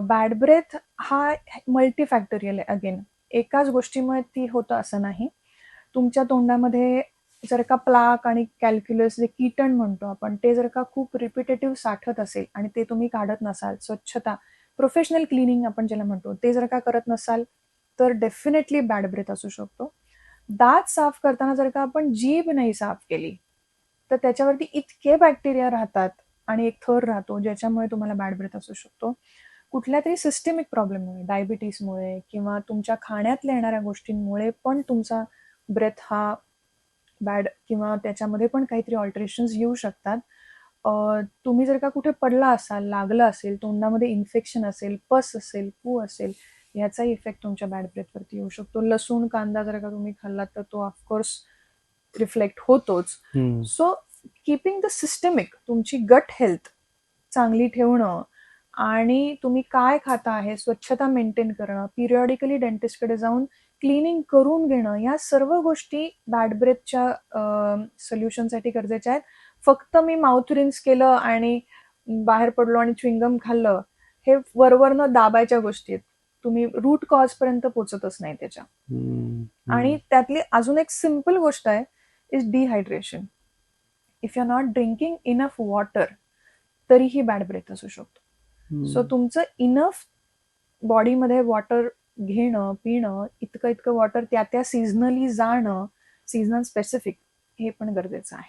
Bad breath हा मल्टीफॅक्टोरियल आहे. Again एकाच गोष्टीमुळे ती होतं असं नाही. तुमच्या तोंडामध्ये जर का प्लाक आणि कॅल्क्युलस जे कीटण म्हणतो आपण ते जर का खूप रिपिटेटिव्ह साठत असेल आणि ते तुम्ही काढत नसाल स्वच्छता प्रोफेशनल क्लिनिंग आपण ज्याला म्हणतो ते जर का करत नसाल तर डेफिनेटली बॅड ब्रेथ असू शकतो. दात साफ करताना जर का आपण जीभ नाही साफ केली तर त्याच्यावरती इतके बॅक्टेरिया राहतात आणि एक थर राहतो ज्याच्यामुळे तुम्हाला बॅड ब्रेथ असू शकतो. कुठल्या तरी सिस्टेमिक प्रॉब्लेममुळे डायबिटीसमुळे किंवा तुमच्या खाण्यातल्या येणाऱ्या गोष्टींमुळे पण तुमचा ब्रेथ हा बॅड किंवा त्याच्यामध्ये पण काहीतरी ऑल्टरेशन्स येऊ शकतात. तुम्ही जर का कुठे पडला असाल लागलं असेल तोंडामध्ये इन्फेक्शन असेल पस असेल पू असेल याचाही इफेक्ट तुमच्या बॅड ब्रेथवरती येऊ शकतो. लसूण कांदा जर का तुम्ही खाल्लात तर तो ऑफकोर्स रिफ्लेक्ट होतोच. सो किपिंग द सिस्टमिक तुमची गट हेल्थ चांगली ठेवणं आणि तुम्ही काय खाता आहे स्वच्छता मेंटेन करणं पिरियॉडिकली डेंटिस्टकडे जाऊन क्लिनिंग करून घेणं या सर्व गोष्टी बॅड ब्रेथच्या सोल्युशनसाठी गरजेच्या आहेत. फक्त मी माउथ रिन्स केलं आणि बाहेर पडलो आणि च्विंगम खाल्लं हे वरवरनं दाबायच्या गोष्टी आहेत. तुम्ही रूट कॉज पर्यंत पोचतच नाही त्याच्या. आणि त्यातली अजून एक सिंपल गोष्ट आहे is dehydration if you are not drinking enough water तरीही बॅड ब्रेथ असू शकतो. सो तुमचं इनफ बॉडीमध्ये वॉटर घेणं पिणं इतकं इतकं वॉटर त्या त्या सीझनली जाणं सीझनल स्पेसिफिक हे पण गरजेचं आहे.